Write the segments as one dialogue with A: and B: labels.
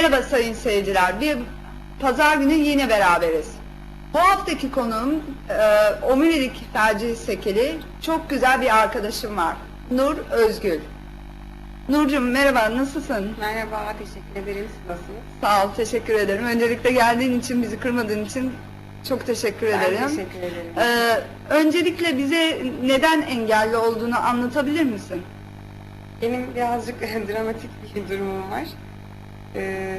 A: Merhaba sayın seyirciler. Bir pazar günü yine beraberiz. Bu haftaki konuğum e, omurilik felci sekeli çok güzel bir arkadaşım var. Nur Özgül. Nurcum merhaba nasılsın?
B: Merhaba, teşekkür ederim. Siz nasılsınız?
A: Sağ ol teşekkür ederim. Öncelikle geldiğin için bizi kırmadığın için çok teşekkür
B: Ben
A: ederim.
B: teşekkür ederim.
A: Ee, öncelikle bize neden engelli olduğunu anlatabilir misin?
B: Benim birazcık dramatik bir durumum var. Ee,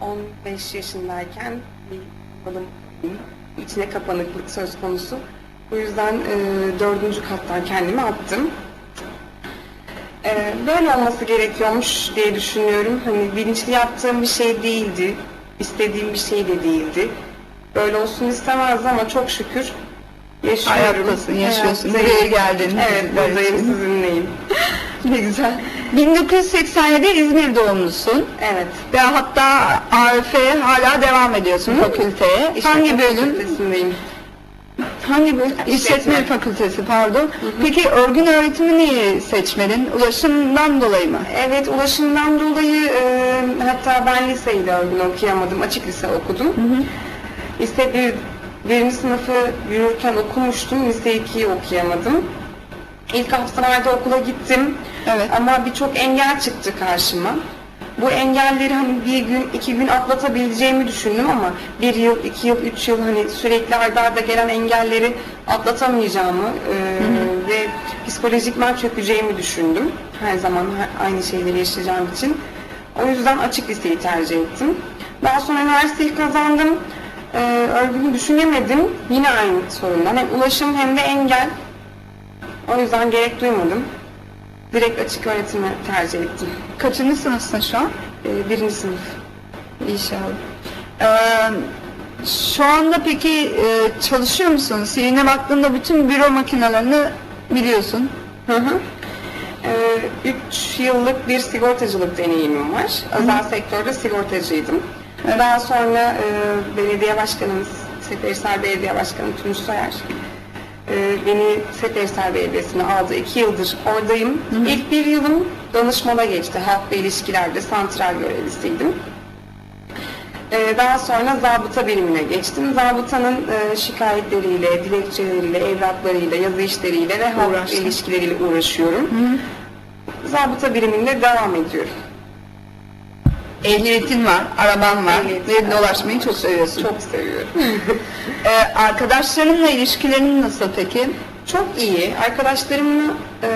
B: 15 yaşındayken bir balım içine kapanıklık söz konusu. Bu yüzden e, dördüncü kattan kendimi attım. Ee, böyle olması gerekiyormuş diye düşünüyorum. Hani bilinçli yaptığım bir şey değildi. istediğim bir şey de değildi. Böyle olsun istemezdim ama çok şükür yaşıyorum.
A: Hayattasın, yaşıyorsun.
B: Hayattayım.
A: Buraya geldin.
B: Evet, buradayım, sizinleyim.
A: Ne güzel. 1987 İzmir doğumlusun.
B: Evet.
A: Ve hatta ARF'ye hala devam ediyorsun fakülteye. Hangi bölüm?
B: Fakültesindeyim.
A: Hangi bölüm?
B: İşletme.
A: İşletme fakültesi pardon. Peki örgün öğretimi niye seçmedin? Ulaşımdan dolayı mı?
B: Evet, ulaşımdan dolayı e, hatta ben liseyi de örgün okuyamadım. Açık lise okudum. Lise bir, birinci sınıfı yürürken okumuştum. Lise 2'yi okuyamadım. İlk haftalarda okula gittim.
A: Evet.
B: Ama birçok engel çıktı karşıma. Bu engelleri hani bir gün, iki gün atlatabileceğimi düşündüm ama bir yıl, iki yıl, üç yıl hani sürekli arda arda gelen engelleri atlatamayacağımı e, ve psikolojikman çökeceğimi düşündüm. Her zaman aynı şeyleri yaşayacağım için. O yüzden açık liseyi tercih ettim. Daha sonra üniversiteyi kazandım. E, örgünü düşünemedim. Yine aynı sorundan. Hem ulaşım hem de engel. O yüzden gerek duymadım. Direkt açık öğretimi tercih ettim.
A: Kaçıncı sınıfsın şu an?
B: Ee, birinci sınıf.
A: İnşallah. Ee, şu anda peki e, çalışıyor musun? CV'ne baktığında bütün büro makinelerini biliyorsun.
B: Hı hı. Ee, üç yıllık bir sigortacılık deneyimim var. Özel sektörde sigortacıydım. Daha sonra e, belediye başkanımız, Seferihisar Belediye Başkanı Tunç Soyer e, beni Seferihisar Belediyesi'ne aldı. İki yıldır oradayım. İlk bir yılım danışmada geçti. Halk ve ilişkilerde santral görevlisiydim. Ee, Daha sonra zabıta birimine geçtim. Zabıtanın e, şikayetleriyle, dilekçeleriyle, evraklarıyla, yazı işleriyle ve halk ilişkileriyle uğraşıyorum. Zabıta biriminde devam ediyorum.
A: Ehliyetin var, araban var
B: Ehliyetim
A: ve
B: var.
A: dolaşmayı çok seviyorsun.
B: Çok seviyorum.
A: Ee, arkadaşlarınla ilişkilerin nasıl peki?
B: Çok iyi. Arkadaşlarımla e,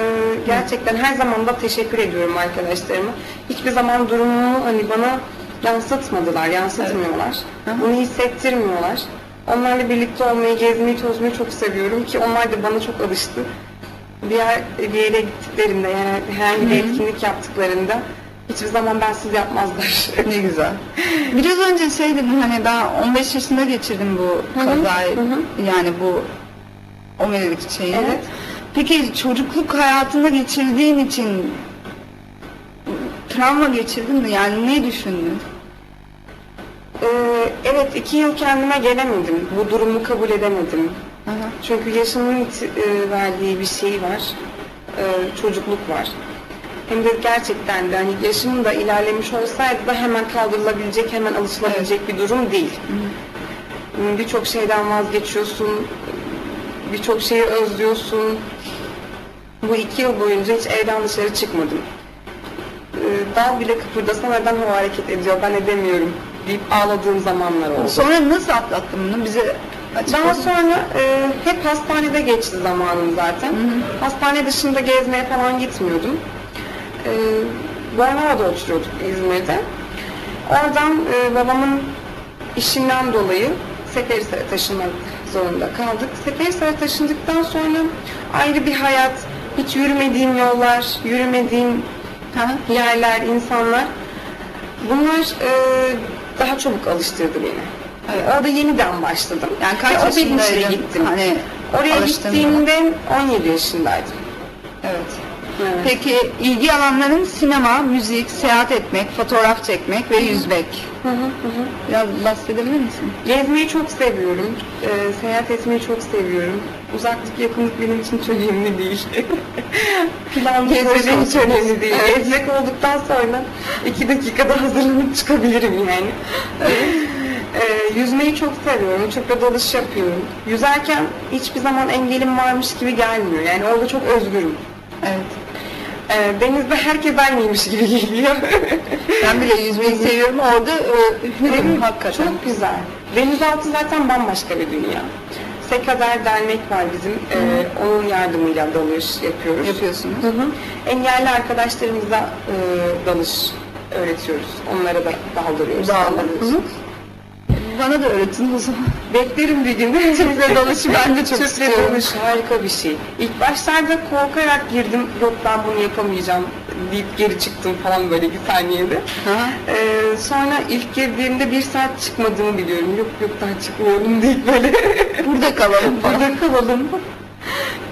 B: gerçekten her zaman da teşekkür ediyorum arkadaşlarıma. Hiçbir zaman durumumu hani bana yansıtmadılar, yansıtmıyorlar.
A: Hı.
B: Bunu hissettirmiyorlar. Onlarla birlikte olmayı, gezmeyi, tozmayı çok seviyorum ki onlar da bana çok alıştı. Bir, yer, bir yere gittiklerinde yani herhangi bir etkinlik yaptıklarında hiçbir zaman bensiz yapmazlar.
A: Ne güzel. Biraz önce şey dedin hani ben 15 yaşında geçirdim bu
B: hı,
A: kazayı.
B: hı.
A: Yani bu omurilik şeyini.
B: Evet.
A: Peki çocukluk hayatında geçirdiğin için travma geçirdin mi? Yani ne düşündün?
B: Ee, evet iki yıl kendime gelemedim. Bu durumu kabul edemedim. Çünkü yaşımın it- e, verdiği bir şey var. E, çocukluk var. Hem de gerçekten de hani yaşım da ilerlemiş olsaydı da hemen kaldırılabilecek, hemen alışılabilecek bir durum değil. Birçok şeyden vazgeçiyorsun, birçok şeyi özlüyorsun. Bu iki yıl boyunca hiç evden dışarı çıkmadım. E, dal bile kıpırdasa neden hava hareket ediyor, ben edemiyorum deyip ağladığım zamanlar oldu.
A: Sonra nasıl atlattın bunu? Bize.
B: Daha sonra e, hep hastanede geçti zamanım zaten. Hastane dışında gezmeye falan gitmiyordum. E, Bornova'da oturuyorduk İzmir'de. Oradan e, babamın işinden dolayı Seferihisar'a taşınmak zorunda kaldık. Seferihisar'a taşındıktan sonra ayrı bir hayat, hiç yürümediğim yollar, yürümediğim
A: Aha.
B: yerler, insanlar. Bunlar e, daha çabuk alıştırdı beni.
A: Evet.
B: Orada yeniden başladım.
A: Yani kaç
B: Ve o bilinçle gittim.
A: Hani
B: Oraya gittiğimde 17 yaşındaydım.
A: Evet.
B: Evet.
A: Peki ilgi alanların sinema, müzik, seyahat etmek, fotoğraf çekmek ve yüzmek.
B: Hı hı hı.
A: Biraz bahsedebilir misin?
B: Gezmeyi çok seviyorum. Ee, seyahat etmeyi çok seviyorum. uzaklık yakınlık benim için çok önemli değil. Planlı proje hiç önemli değil.
A: Evet.
B: Gezmek olduktan sonra iki dakikada hazırlanıp çıkabilirim yani. Ee, yüzmeyi çok seviyorum. Çok da dalış yapıyorum. Yüzerken hiçbir zaman engelim varmış gibi gelmiyor. Yani orada çok özgürüm.
A: Evet.
B: Ee, denizde herkes aynıymış gibi geliyor.
A: Ben bile yüzmeyi seviyorum. Orada e, hürüm hakikaten.
B: Çok güzel. Denizaltı zaten bambaşka bir dünya. Sekader Dernek var bizim. Ee, onun yardımıyla dalış yapıyoruz.
A: Yapıyorsunuz.
B: Hı hı. Engelli arkadaşlarımıza e, dalış öğretiyoruz. Onlara da daldırıyoruz. Hı.
A: Bana da öğretin o zaman.
B: Beklerim bir gün.
A: Tüple dalışı ben de çok istiyorum.
B: harika bir şey. İlk başlarda korkarak girdim. Yok ben bunu yapamayacağım deyip geri çıktım falan böyle bir saniyede. Ee, sonra ilk girdiğimde bir saat çıkmadığımı biliyorum. Yok yok daha çıkmıyorum deyip böyle
A: Burada kalalım
B: burada kalalım.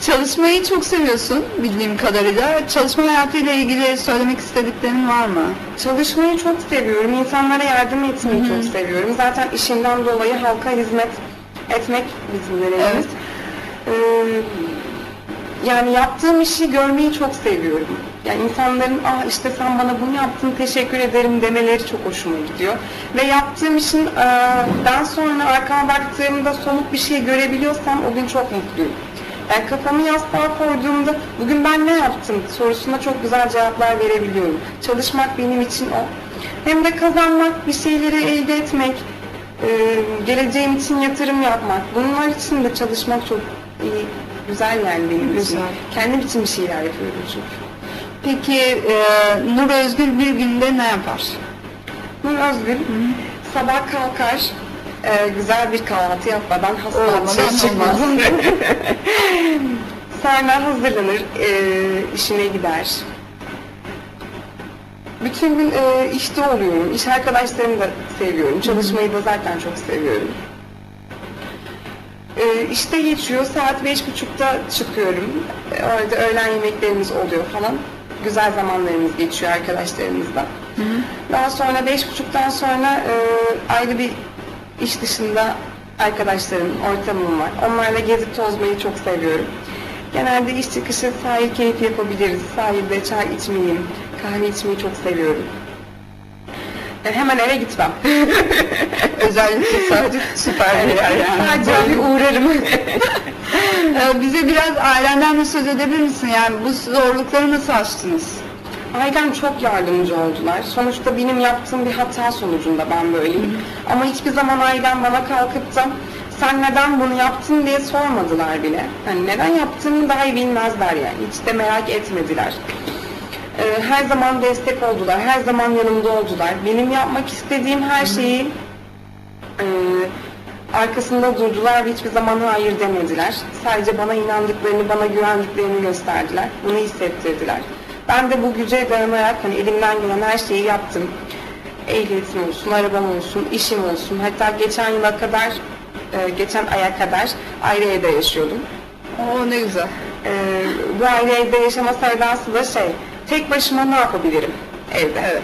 A: Çalışmayı çok seviyorsun bildiğim kadarıyla. Çalışma hayatıyla ilgili söylemek istediklerin var mı?
B: Çalışmayı çok seviyorum. İnsanlara yardım etmeyi çok seviyorum. Zaten işimden dolayı halka hizmet etmek bizim görevimiz. Ee, yani yaptığım işi görmeyi çok seviyorum. Yani insanların ah işte sen bana bunu yaptın teşekkür ederim demeleri çok hoşuma gidiyor. Ve yaptığım işin e, ben sonra arkama baktığımda somut bir şey görebiliyorsam o gün çok mutluyum. Yani kafamı yastığa koyduğumda bugün ben ne yaptım sorusuna çok güzel cevaplar verebiliyorum. Çalışmak benim için o. Hem de kazanmak, bir şeyleri elde etmek, e, geleceğim için yatırım yapmak. Bunlar için de çalışmak çok iyi, güzel yani benim için.
A: Güzel.
B: Kendim için bir şeyler yapıyorum çünkü.
A: Peki e, Nur Özgür bir günde ne yapar?
B: Nur Özgül sabah kalkar, e, güzel bir kahvaltı yapmadan hasta
A: Olmadan
B: dışarı çıkmaz.
A: olmaz.
B: Hazırlanır, e, işine gider. Bütün gün e, işte oluyorum. İş arkadaşlarımı da seviyorum. Çalışmayı da zaten çok seviyorum. E, işte geçiyor. Saat beş buçukta çıkıyorum. E, orada öğlen yemeklerimiz oluyor falan. Güzel zamanlarımız geçiyor arkadaşlarımızla. Daha sonra beş buçuktan sonra e, ayrı bir iş dışında arkadaşlarım, ortamım var. Onlarla gezip tozmayı çok seviyorum. Genelde iş çıkışı sahil keyfi yapabiliriz. Sahilde çay içmeyi, kahve içmeyi çok seviyorum. E, hemen eve gitmem.
A: Özellikle sadece süper bir yer yani.
B: Sadece bir uğrarım.
A: E, bize biraz ailenden de söz edebilir misin? Yani bu zorlukları nasıl aştınız?
B: Ailem çok yardımcı oldular. Sonuçta benim yaptığım bir hata sonucunda ben böyleyim. Ama hiçbir zaman ailem bana kalkıp da sen neden bunu yaptın diye sormadılar bile. Hani neden yaptığımı dahi bilmezler yani. Hiç de merak etmediler. Ee, her zaman destek oldular. Her zaman yanımda oldular. Benim yapmak istediğim her şeyi e, arkasında durdular ve hiçbir zaman hayır demediler. Sadece bana inandıklarını, bana güvendiklerini gösterdiler. Bunu hissettirdiler. Ben de bu güce dayanarak hani elimden gelen her şeyi yaptım. Ehliyetim olsun, arabam olsun, işim olsun. Hatta geçen yıla kadar, e, geçen aya kadar ayrı evde yaşıyordum.
A: Oo ne güzel.
B: E, bu ayrı evde yaşama sevdası da şey, tek başıma ne yapabilirim evde?
A: Evet.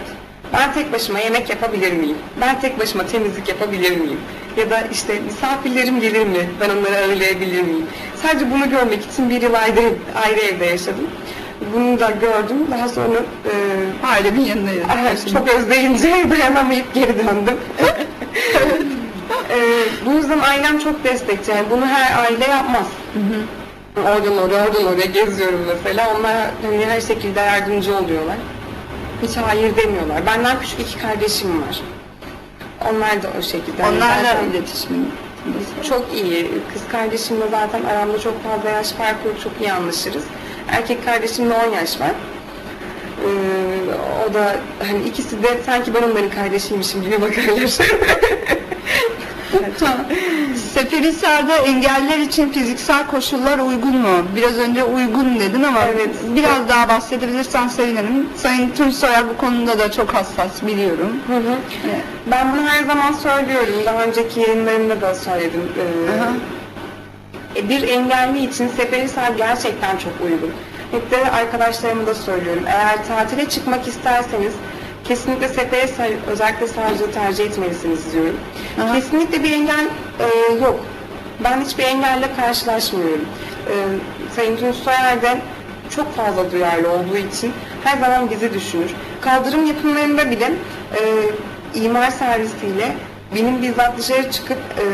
B: Ben tek başıma yemek yapabilir miyim? Ben tek başıma temizlik yapabilir miyim? Ya da işte misafirlerim gelir mi? Ben onları ağırlayabilir miyim? Sadece bunu görmek için bir yıl ayrı, ayrı evde yaşadım. Bunu da gördüm. Daha sonra e,
A: Ailemin yanındayız.
B: Evet, çok özleyince dayanamayıp geri döndüm. Ee, bu yüzden ailem çok destekçi. Yani bunu her aile yapmaz. Oradan oraya, oradan oraya geziyorum mesela. Onlar hani her şekilde yardımcı oluyorlar. Hiç hayır demiyorlar. Benden küçük iki kardeşim var. Onlar da o şekilde.
A: Onlarla
B: zaten
A: iletişim.
B: çok iyi. Kız kardeşimle zaten aramda çok fazla yaş farkı yok. Çok iyi anlaşırız. Erkek kardeşimle 10 yaş var. Ee, o da hani ikisi de sanki ben onların kardeşiymişim gibi bakarlar.
A: Seferihisar'da engelliler için fiziksel koşullar uygun mu? Biraz önce uygun dedin ama
B: Evet.
A: biraz daha bahsedebilirsen sevinirim. Sayın Tunçsoyer bu konuda da çok hassas biliyorum.
B: Hı hı.
A: Evet.
B: Ben bunu her zaman söylüyorum. Daha önceki yayınlarımda da söyledim. Ee, bir engelli için Seferihisar gerçekten çok uygun. Hep de arkadaşlarıma da söylüyorum. Eğer tatile çıkmak isterseniz kesinlikle Seferihisar özellikle sadece tercih etmelisiniz diyorum.
A: Aha.
B: Kesinlikle bir engel e, yok. Ben hiçbir engelle karşılaşmıyorum. Ee, Sayın Tunç Soyer de çok fazla duyarlı olduğu için her zaman bizi düşünür. Kaldırım yapımlarında bile e, imar servisiyle benim bizzat dışarı çıkıp e,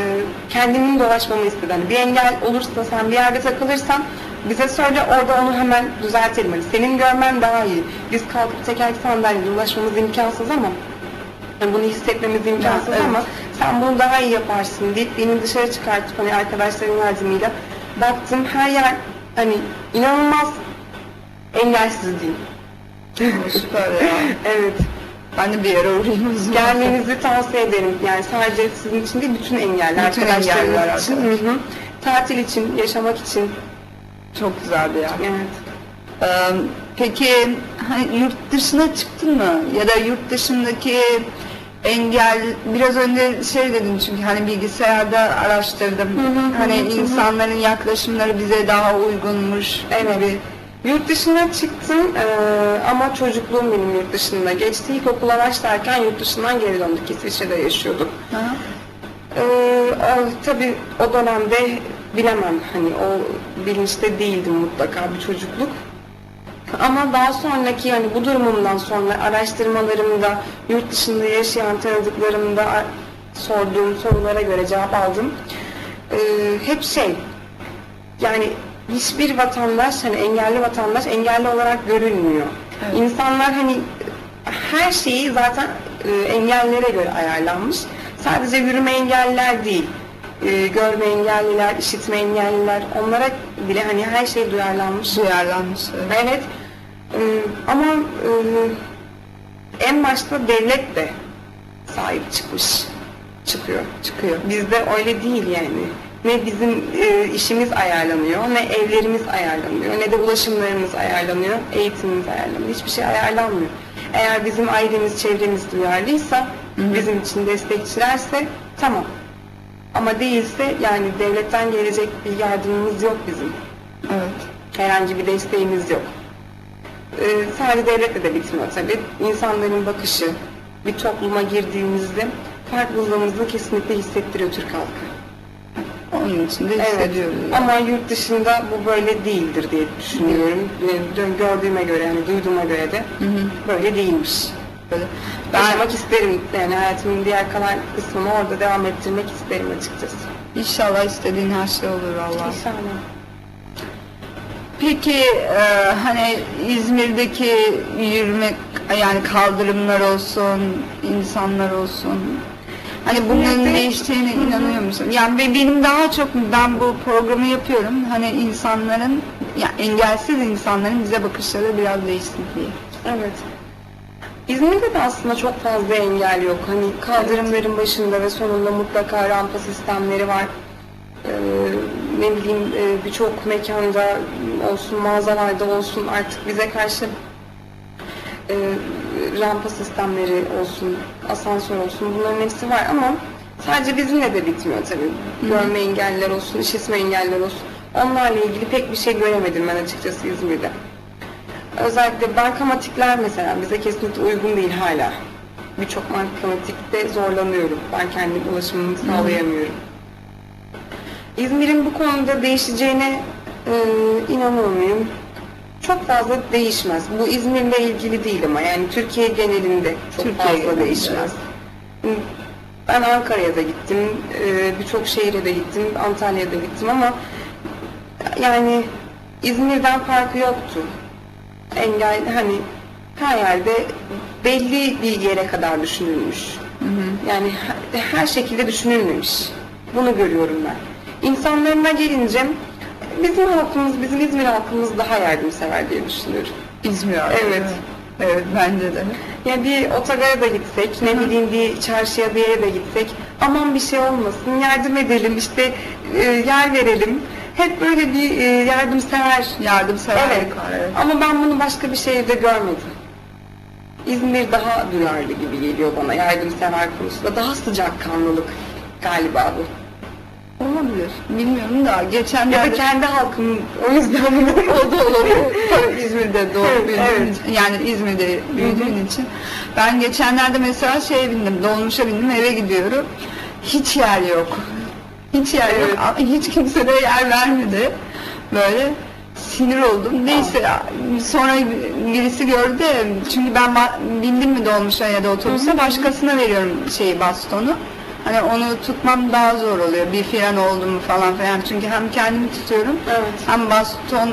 B: kendimin dolaşmamı istedi. Hani bir engel olursa sen bir yerde takılırsan bize söyle orada onu hemen düzeltelim. Hani senin görmen daha iyi. Biz kalkıp tekerlekli sandalyede ulaşmamız imkansız ama yani bunu hissetmemiz imkansız
A: evet.
B: ama sen bunu daha iyi yaparsın deyip beni dışarı çıkartıp hani arkadaşların yardımıyla baktım her yer hani inanılmaz engelsiz diyeyim.
A: Süper ya.
B: Evet.
A: Ben de bir yere uğrayayım.
B: Gelmenizi tavsiye ederim. Yani sadece sizin için değil bütün engeller.
A: Bütün
B: arkadaşlarınız
A: engeller
B: için. Hı hı. Tatil için, yaşamak için.
A: Çok güzel bir yer.
B: Evet.
A: Ee, peki hani yurt dışına çıktın mı? Ya da yurt dışındaki engel biraz önce şey dedin çünkü hani bilgisayarda araştırdım.
B: hı,
A: hani
B: hı hı.
A: insanların yaklaşımları bize daha uygunmuş
B: Evet.
A: gibi.
B: Yurt dışına çıktım eee, ama çocukluğum benim yurt dışında geçti. İlkokula başlarken yurt dışından geri döndük. İsviçre'de yaşıyorduk.
A: Hı.
B: Ee, o, tabii o dönemde bilemem hani o bilinçte değildim mutlaka bir çocukluk. Ama daha sonraki hani bu durumumdan sonra araştırmalarımda yurt dışında yaşayan tanıdıklarımda sorduğum sorulara göre cevap aldım. Ee, hep şey yani hiçbir vatandaş hani engelli vatandaş engelli olarak görülmüyor.
A: Evet.
B: İnsanlar hani her şeyi zaten e, engellilere göre ayarlanmış. Sadece yürüme engelliler değil. e, görme engelliler, işitme engelliler onlara bile hani her şey duyarlanmış.
A: Duyarlanmış. evet.
B: Evet. e, ama e, en başta devlet de sahip çıkmış. Çıkıyor.
A: Çıkıyor.
B: Bizde öyle değil yani. Ne bizim e, işimiz ayarlanıyor, ne evlerimiz ayarlanıyor, ne de ulaşımlarımız ayarlanıyor, eğitimimiz ayarlanıyor. Hiçbir şey ayarlanmıyor. Eğer bizim ailemiz, çevremiz duyarlıysa, bizim için destekçilerse tamam. Ama değilse yani devletten gelecek bir yardımımız yok bizim.
A: Evet.
B: Herhangi bir desteğimiz yok. Ee, sadece devletle de bitmiyor tabii. İnsanların bakışı, bir topluma girdiğimizde farklılığımızı kesinlikle hissettiriyor Türk halkı.
A: Onun için de
B: Evet.
A: hissediyoruz.
B: Ama yurt dışında bu böyle değildir diye düşünüyorum. Yani Gördüğüme göre, yani duyduğuma göre de
A: Hı hı.
B: böyle değilmiş.
A: Böyle.
B: Ben Yaşamak isterim. Yani hayatımın diğer kalan kısmını orada devam ettirmek isterim açıkçası.
A: inşallah istediğin her şey olur Allah.
B: İnşallah.
A: Peki e, hani İzmir'deki yürümek yani kaldırımlar olsun, insanlar olsun. Hani bunların değiştiğine inanıyor musun? Yani be- benim daha çok ben bu programı yapıyorum. Hani insanların ya engelsiz insanların bize bakışları biraz değişsin diye.
B: Evet. İzmir'de de aslında çok fazla engel yok. Hani kaldırımların başında ve sonunda mutlaka rampa sistemleri var. Ee, ne bileyim e, birçok mekanda olsun, mağazalarda olsun artık bize karşı e, rampa sistemleri olsun, asansör olsun bunların hepsi var ama sadece bizimle de bitmiyor tabii. Görme engelliler olsun, işitme engelliler olsun. Onlarla ilgili pek bir şey göremedim ben açıkçası İzmir'de. Özellikle bankamatikler mesela bize kesinlikle uygun değil hala. Birçok bankamatikte zorlanıyorum. Ben kendi ulaşımımı sağlayamıyorum. İzmir'in bu konuda değişeceğine e, inanıyor muyum? Çok fazla değişmez. Bu İzmir'le ilgili değil ama yani Türkiye genelinde çok
A: Türkiye
B: fazla
A: genelinde.
B: değişmez. Ben Ankara'ya da gittim, e, birçok şehire de gittim, Antalya'ya da gittim ama yani İzmir'den farkı yoktu. Engel hani her yerde belli bir yere kadar düşünülmüş. Yani her, her şekilde düşünülmemiş. Bunu görüyorum ben. İnsanlarına gelince bizim halkımız, bizim İzmir halkımız daha yardımsever diye düşünüyorum.
A: İzmir abi.
B: Evet.
A: Evet bence de.
B: Ya bir otogara da gitsek, ne bileyim bir çarşıya bir yere de gitsek, aman bir şey olmasın, yardım edelim, işte e, yer verelim. Hep böyle bir e, yardımsever.
A: Yardımseverlik
B: Evet.
A: Evet.
B: Ama ben bunu başka bir şehirde görmedim. İzmir daha duyarlı gibi geliyor bana yardımsever konusunda. Daha sıcakkanlılık galiba bu.
A: Olabilir. Bilmiyorum da
B: Ya da
A: geçenlerde
B: kendi halkım o yüzden
A: o da olabilir. İzmir'de doğup
B: Evet,
A: büyüdüğün
B: evet.
A: için, yani İzmir'de büyüdüğün için. Ben geçenlerde mesela şeye bindim, dolmuşa bindim, eve gidiyorum. Hiç yer yok. Hiç yer yok.
B: Evet.
A: Ama Hiç kimse de yer vermedi. Böyle sinir oldum. Neyse sonra birisi gördü. Çünkü ben bindim mi dolmuşa ya da otobüse başkasına veriyorum şeyi bastonu. Hani onu tutmam daha zor oluyor. Bir fren oldu mu falan filan. Çünkü hem kendimi tutuyorum
B: Evet.
A: hem baston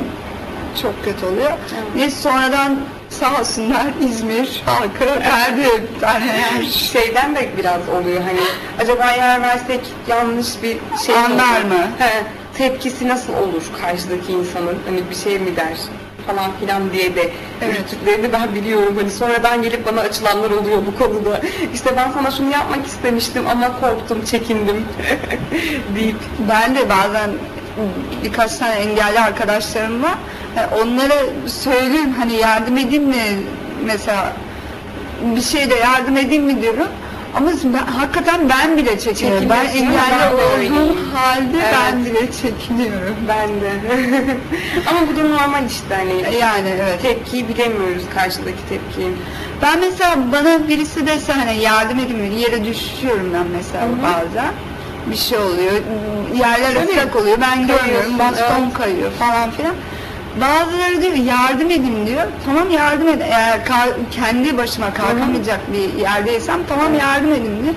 A: çok kötü oluyor. Neyse sonradan sağ olsunlar İzmir halkı verdi yer.
B: şeyden de biraz oluyor hani acaba yer versek yanlış bir şey
A: Anlar
B: olur?
A: mı?
B: He, tepkisi nasıl olur karşıdaki insanın hani bir şey mi der falan filan diye de
A: Evet.
B: ben biliyorum hani sonradan gelip bana açılanlar oluyor bu konuda işte ben sana şunu yapmak istemiştim ama korktum çekindim deyip
A: Ben de bazen birkaç tane engelli arkadaşlarım var. Yani onlara söylüyorum hani yardım edeyim mi mesela bir şeyde yardım edeyim mi diyorum. Ama ben, hakikaten ben bile çekiniyorum. Ben engelli olduğum halde
B: Evet.
A: ben bile çekiniyorum.
B: ben de ama bu da normal işte hani
A: Yani evet.
B: tepkiyi bilemiyoruz karşıdaki tepkiyi.
A: Ben mesela bana birisi dese hani yardım mi? Yere düşüyorum ben mesela bazen. Bir şey oluyor. Yerler
B: Tabii.
A: ıslak oluyor. Ben görmüyorum. Baston
B: evet.
A: kayıyor falan filan. Bazıları diyor yardım edin diyor. Tamam yardım edin. Eğer kendi başıma kalkamayacak bir yerdeysem tamam yardım edin diyor.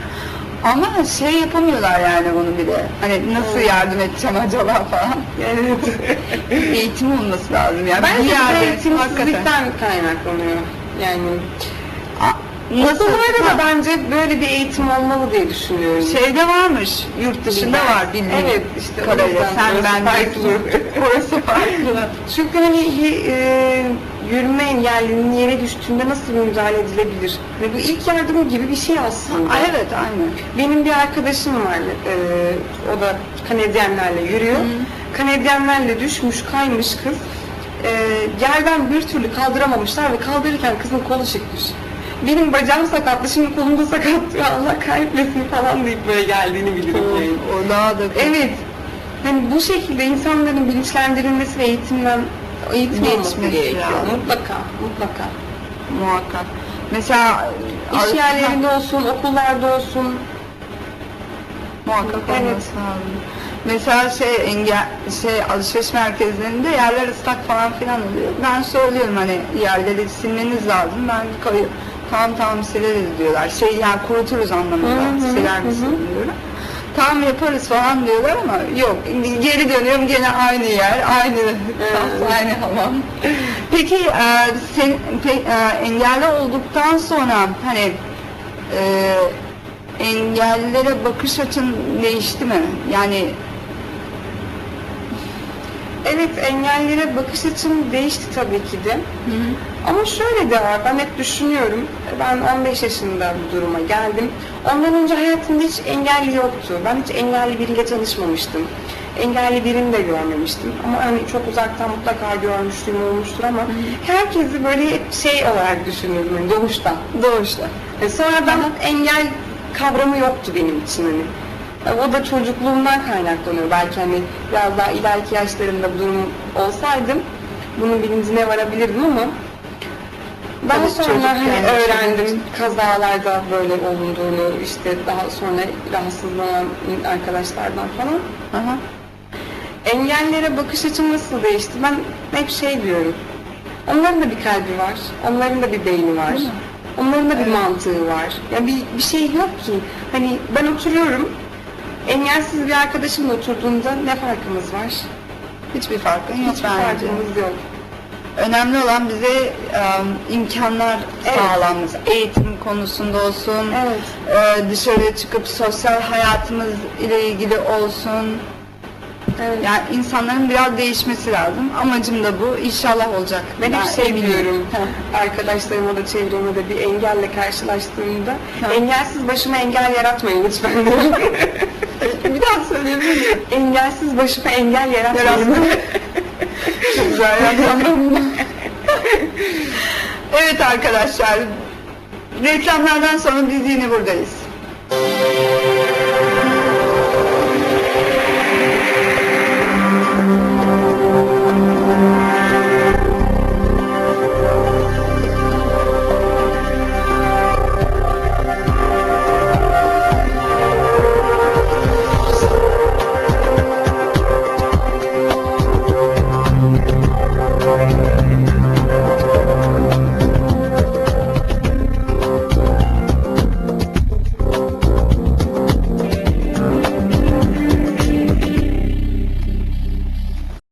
A: Ama şey yapamıyorlar yani onu bile. Hani nasıl yardım edeceğim acaba falan.
B: Evet.
A: Eğitim olması lazım yani.
B: Bence
A: bir
B: de
A: yerde
B: eğitimsizlikten kaynaklanıyor. Yani
A: Nasıl?
B: Okullarda da bence böyle bir eğitim olmalı diye düşünüyorum.
A: Şeyde varmış, yurt dışında var bildiğim
B: Evet, işte yüzden
A: Sen ben
B: farklı.
A: Orası farklı.
B: Çünkü hani bir e, yürüme engellinin yere düştüğünde nasıl müdahale edilebilir? Hani bu ilk yardım gibi bir şey aslında.
A: Ay, evet, aynen.
B: Benim bir arkadaşım var, e, o da Kanadyenlerle yürüyor. Kanadyenlerle düşmüş, kaymış kız. E, yerden bir türlü kaldıramamışlar ve kaldırırken kızın kolu çıkmış. Benim bacağım sakatlı, şimdi kolum da sakat. Ya Allah kahretmesin falan deyip böyle geldiğini bilirim yani.
A: O daha da
B: Evet. Hani bu şekilde insanların bilinçlendirilmesi ve eğitimden eğitim alması gerekiyor.
A: lazım.
B: Mutlaka, mutlaka.
A: muhakkak. Mesela
B: İş yerlerinde olsun, okullarda olsun.
A: muhakkak
B: Evet.
A: olması lazım. Mesela şey engel şey alışveriş merkezlerinde yerler ıslak falan filan oluyor. Ben söylüyorum hani yerleri silmeniz lazım. Ben koyuyorum. Tamam tamam sileriz diyorlar. Şey yani kuruturuz anlamında.
B: Hı hı,
A: Siler misin
B: hı.
A: diyorum. Tamam yaparız falan diyorlar ama yok. Geri dönüyorum gene aynı yer, aynı kas, aynı hamam. Peki e, sen pe- e, engelli olduktan sonra hani e, engellilere bakış açın değişti mi? Yani
B: Evet, engellilere bakış açım değişti tabii ki de. Ama şöyle de var, ben hep düşünüyorum. Ben 15 yaşında bu duruma geldim. Ondan önce hayatımda hiç engelli yoktu. Ben hiç engelli biriyle tanışmamıştım. Engelli birini de görmemiştim. Ama hani çok uzaktan mutlaka görmüşlüğüm olmuştur ama herkesi böyle hep şey olarak düşünürdüm hani doğuştan.
A: doğuşta.
B: E sonradan engel kavramı yoktu benim için hani. E, O da çocukluğumdan kaynaklanıyor. Belki hani biraz daha ileriki yaşlarımda bu durum olsaydım bunun bilincine varabilirdim ama daha
A: Tabii
B: sonra hani
A: yaşadığımız
B: öğrendim
A: için.
B: kazalarda böyle olunduğunu, işte daha sonra rahatsızlanan arkadaşlardan falan.
A: Aha.
B: Engellere bakış açım nasıl değişti? Ben hep şey diyorum. Onların da bir kalbi var. Onların da bir beyni var. Onların da bir mantığı var. Ya bir, bir şey yok ki. Hani ben oturuyorum. Engelsiz bir arkadaşımla oturduğunda ne farkımız var?
A: Hiçbir farkın yok
B: Hiçbir
A: bence.
B: farkımız yok.
A: Önemli olan bize e, imkanlar
B: Evet.
A: sağlanması. Eğitim konusunda olsun,
B: Evet.
A: e, dışarıya çıkıp sosyal hayatımız ile ilgili olsun.
B: Evet.
A: Yani insanların biraz değişmesi lazım. Amacım da bu. İnşallah olacak.
B: Ben hep şey
A: eminim.
B: diyorum, arkadaşlarıma da çevreme de bir engelle karşılaştığımda
A: Ha.
B: engelsiz başıma engel yaratmayın lütfen.
A: Bir daha söyleyebilir miyim?
B: engelsiz başıma engel.
A: Yaratmayın. Çok güzel yaptım. evet arkadaşlar. Reklamlardan sonra biz yine buradayız.